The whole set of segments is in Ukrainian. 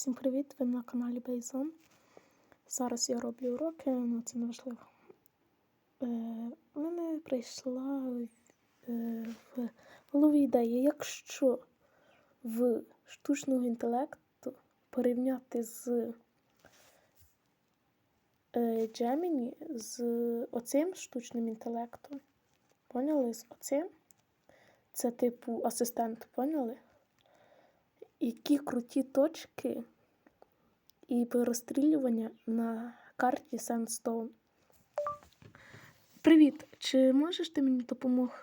Всім привіт! Ви на каналі Бейзон. Зараз я роблю уроки, але це не важливо. Е, У мене прийшла е, в голові ідея, якщо в штучного інтелекту порівняти з е, Gemini, з оцим штучним інтелектом. Поняли? З оцим? Це типу асистент, поняли? Які круті точки і перестрілювання на карті Sandstone. Привіт! Чи можеш ти мені допомогти?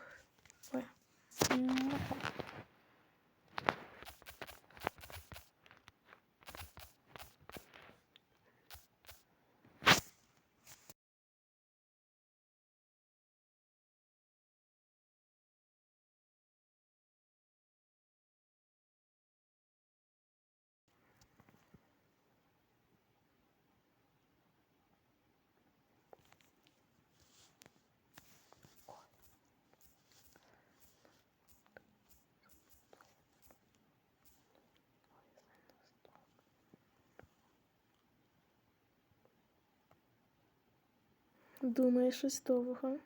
Думаю, щось довго.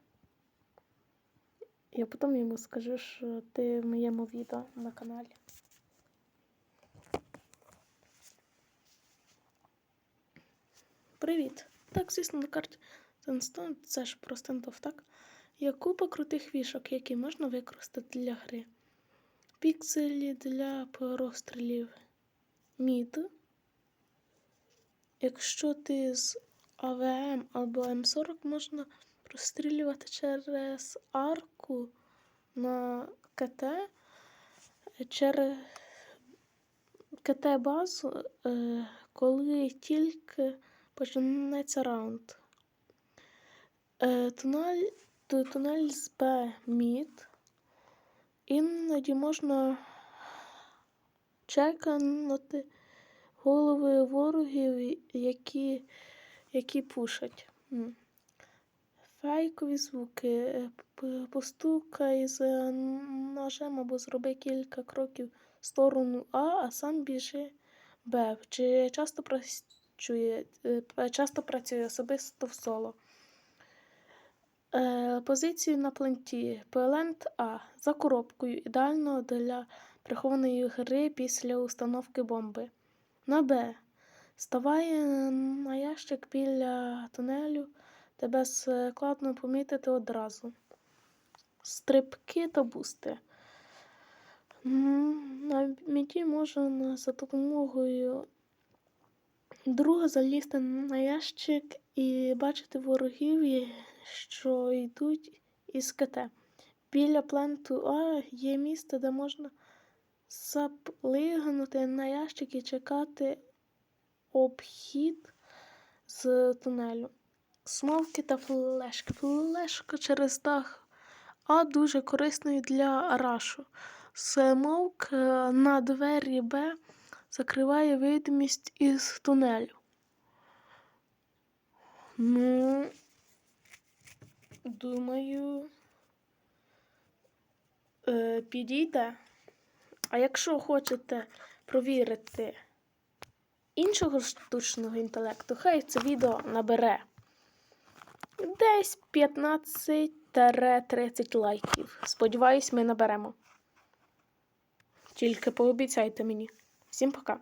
Я потім йому скажу, що ти в моєму відео на каналі. Привіт! Так, звісно, на карті Sandstone, це ж про стендов, так? Є купа крутих вішок, які можна використати для гри. Пікселі для розстрілів. Мід. Якщо ти з АВМ або М40 можна прострілювати через арку на КТ, через КТ-базу, е, коли тільки почнеться раунд. Е, Тунель, тунель з Б мід. Іноді можна чеканути голови ворогів, які, які пушать. Фейкові звуки. е, Постукай з е, ножем або зроби кілька кроків в сторону А, а сам біжи Б. Чи часто працює, е, часто працює особисто в соло. Позицію на пленті. Плент А за коробкою, ідеально для прихованої гри після установки бомби. На Б. Ставай на ящик біля тунелю, тебе складно помітити одразу. Стрибки та бусти. На міді можна за допомогою друга залізти на ящик і бачити ворогів, що йдуть із КТ. Біля пленту А є місце, де можна заплигнути на ящик і чекати обхід з тунелю. Смовки та флешки. Флешка через дах А дуже корисною для рашу. Смовк е, на двері Б закриває видимість із тунелю. Ну, думаю, е, підійде. А якщо хочете провірити іншого штучного інтелекту, хай це відео набере десь 15-30 лайків. Сподіваюсь, ми наберемо. Тільки пообіцяйте мені. Всім пока!